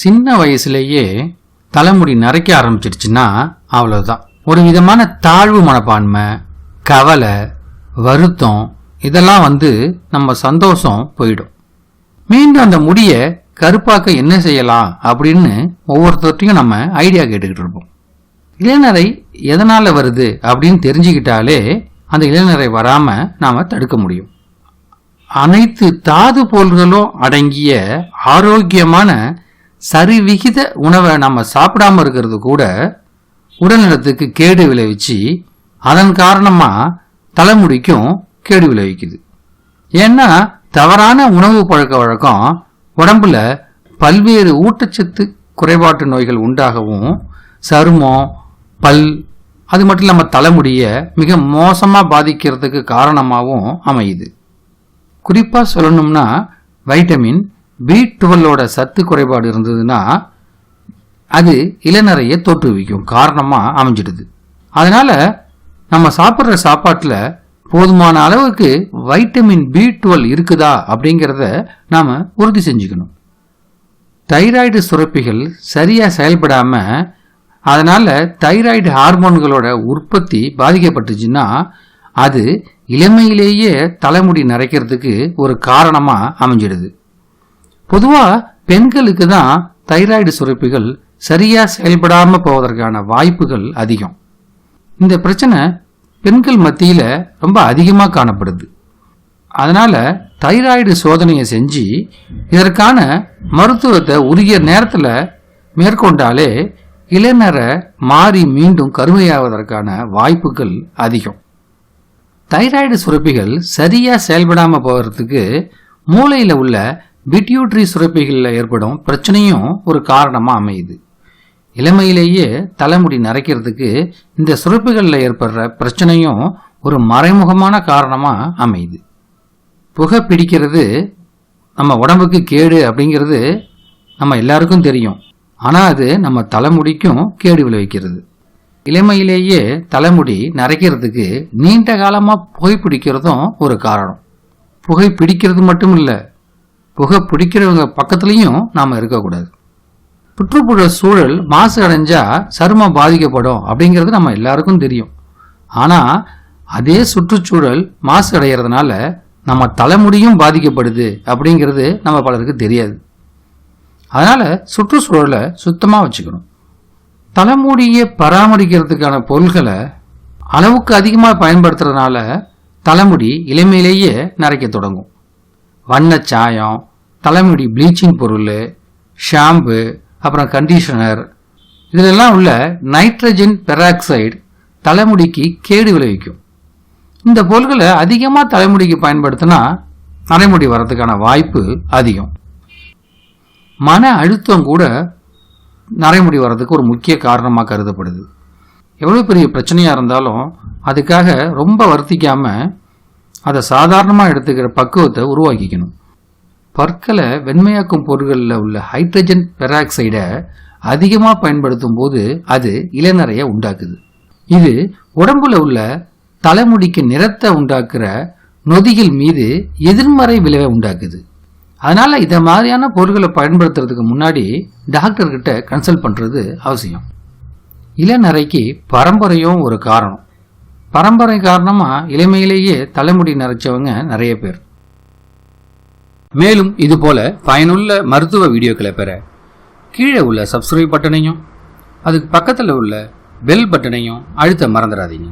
சின்ன வயசுலேயே தலைமுடி நரைக்க ஆரம்பிச்சிடுச்சுன்னா அவ்வளவுதான். ஒரு விதமான தாழ்வு மனப்பான்மை கவலை வருத்தம் இதெல்லாம் வந்து நம்ம சந்தோஷம் போயிடும். மீண்டும் அந்த முடியை கருப்பாக்க என்ன செய்யலாம் அப்படின்னு ஒவ்வொருத்தர்ட்டையும் நம்ம ஐடியா கேட்டுக்கிட்டு இருப்போம். இளைஞரை எதனால வருது அப்படின்னு தெரிஞ்சுக்கிட்டாலே அந்த இளைஞரை வராம நாம தடுக்க முடியும். அனைத்து தாது பொருள்களும் அடங்கிய ஆரோக்கியமான சரிவிகித உணவை நம்ம சாப்பிடாம இருக்கிறது கூட உடல்நலத்துக்கு கேடு விளைவிச்சு அதன் காரணமா தலைமுடிக்கும் கேடு விளைவிக்குது. ஏன்னா தவறான உணவு பழக்க வழக்கம் உடம்புல பல்வேறு ஊட்டச்சத்து குறைபாட்டு நோய்கள் உண்டாகவும் சருமம் பல் அது மட்டும் இல்லாமல் தலைமுடிய மிக மோசமாக பாதிக்கிறதுக்கு காரணமாகவும் அமையுது. குறிப்பாக சொல்லணும்னா வைட்டமின் பி டுவெல்லோட சத்து குறைபாடு இருந்ததுன்னா அது இளநரையை தோற்றுவிக்கும் காரணமாக அமைஞ்சிடுது. அதனால் நம்ம சாப்பிட்ற சாப்பாட்டில் போதுமான அளவுக்கு வைட்டமின் பி டுவெல் இருக்குதா அப்படிங்கிறத நாம் உறுதி செஞ்சுக்கணும். தைராய்டு சுரப்பிகள் சரியாக செயல்படாமல் அதனால் தைராய்டு ஹார்மோன்களோட உற்பத்தி பாதிக்கப்பட்டுச்சுன்னா அது இளமையிலேயே தலைமுடி நரைக்கிறதுக்கு ஒரு காரணமாக அமைஞ்சிடுது. பொதுவாக பெண்களுக்கு தான் தைராய்டு சுரப்பிகள் சரியாக செயல்படாமல் போவதற்கான வாய்ப்புகள் அதிகம். இந்த பிரச்சனை பெண்கள் மத்தியில் ரொம்ப அதிகமாக காணப்படுது. அதனால் தைராய்டு சோதனையை செஞ்சு இதற்கான மருத்துவத்தை உரிய நேரத்தில் மேற்கொண்டாலே இளைஞர மாறி மீண்டும் கருமையாவதற்கான வாய்ப்புகள் அதிகம். தைராய்டு சுரப்பிகள் சரியாக செயல்படாமல் போகிறதுக்கு மூளையில் உள்ள பிட்யூட்ரி சுரப்பிகளில் ஏற்படும் பிரச்சனையும் ஒரு காரணமாக அமையுது. இளமையிலேயே தலைமுடி நரைக்கிறதுக்கு இந்த சுரப்புகளில் ஏற்படுற பிரச்சனையும் ஒரு மறைமுகமான காரணமாக அமையுது. புகை பிடிக்கிறது நம்ம உடம்புக்கு கேடு அப்படிங்கிறது நம்ம எல்லாருக்கும் தெரியும். ஆனால் அது நம்ம தலைமுடிக்கும் கேடு விளைவிக்கிறது. இளமையிலேயே தலைமுடி நரைக்கிறதுக்கு நீண்ட காலமாக புகை பிடிக்கிறதும் ஒரு காரணம். புகை பிடிக்கிறது மட்டும் இல்லை புகை பிடிக்கிறவங்க பக்கத்துலேயும் நாம் இருக்கக்கூடாது. சுற்றுப்புற சூழல் மாசு அடைஞ்சால் சருமம் பாதிக்கப்படும் அப்படிங்கிறது நம்ம எல்லாருக்கும் தெரியும். ஆனால் அதே சுற்றுச்சூழல் மாசு அடைகிறதுனால நம்ம தலைமுடியும் பாதிக்கப்படுது அப்படிங்கிறது நம்ம பலருக்கு தெரியாது. அதனால் சுற்றுச்சூழலை சுத்தமாக வச்சுக்கணும். தலைமுடியை பராமரிக்கிறதுக்கான பொருள்களை அளவுக்கு அதிகமாக பயன்படுத்துறதுனால தலைமுடி இளமையிலேயே நரைக்க தொடங்கும். வண்ண சாயம் தலைமுடி ப்ளீச்சிங் பொருள் ஷாம்பு அப்புறம் கண்டிஷனர் இதிலெல்லாம் உள்ள நைட்ரஜன் பெராக்சைடு தலைமுடிக்கு கேடு விளைவிக்கும். இந்த பொருள்களை அதிகமாக தலைமுடிக்கு பயன்படுத்தினா நரைமுடி வர்றதுக்கான வாய்ப்பு அதிகம். மன அழுத்தம் கூட நரைமுடி வர்றதுக்கு ஒரு முக்கிய காரணமாக கருதப்படுது. எவ்வளோ பெரிய பிரச்சனையாக இருந்தாலும் அதுக்காக ரொம்ப வருத்திக்காமல் அதை சாதாரணமாக எடுத்துக்கிற பக்குவத்தை உருவாக்கிக்கணும். பற்களை வெண்மையாக்கும் பொருட்களில் உள்ள ஹைட்ரஜன் பெராக்சைடை அதிகமாக பயன்படுத்தும் போது அது இளநறைய உண்டாக்குது. இது உடம்புல உள்ள தலைமுடிக்கு நிறத்தை உண்டாக்குற நொதிகள் மீது எதிர்மறை விளைவை உண்டாக்குது. அதனால இதை மாதிரியான பொருட்களை பயன்படுத்துறதுக்கு முன்னாடி டாக்டர்கிட்ட கன்சல்ட் பண்ணுறது அவசியம். இளநரைக்கு பரம்பரையும் ஒரு காரணம். பரம்பரை காரணமாக இளமையிலேயே தலைமுடி நரைச்சவங்க நிறைய பேர். மேலும் இதுபோல பயனுள்ள மருத்துவ வீடியோக்களை பெற கீழே உள்ள சப்ஸ்கிரைப் பட்டனையும் அதுக்கு பக்கத்தில் உள்ள பெல் பட்டனையும் அழுத்த மறந்துடாதீங்க.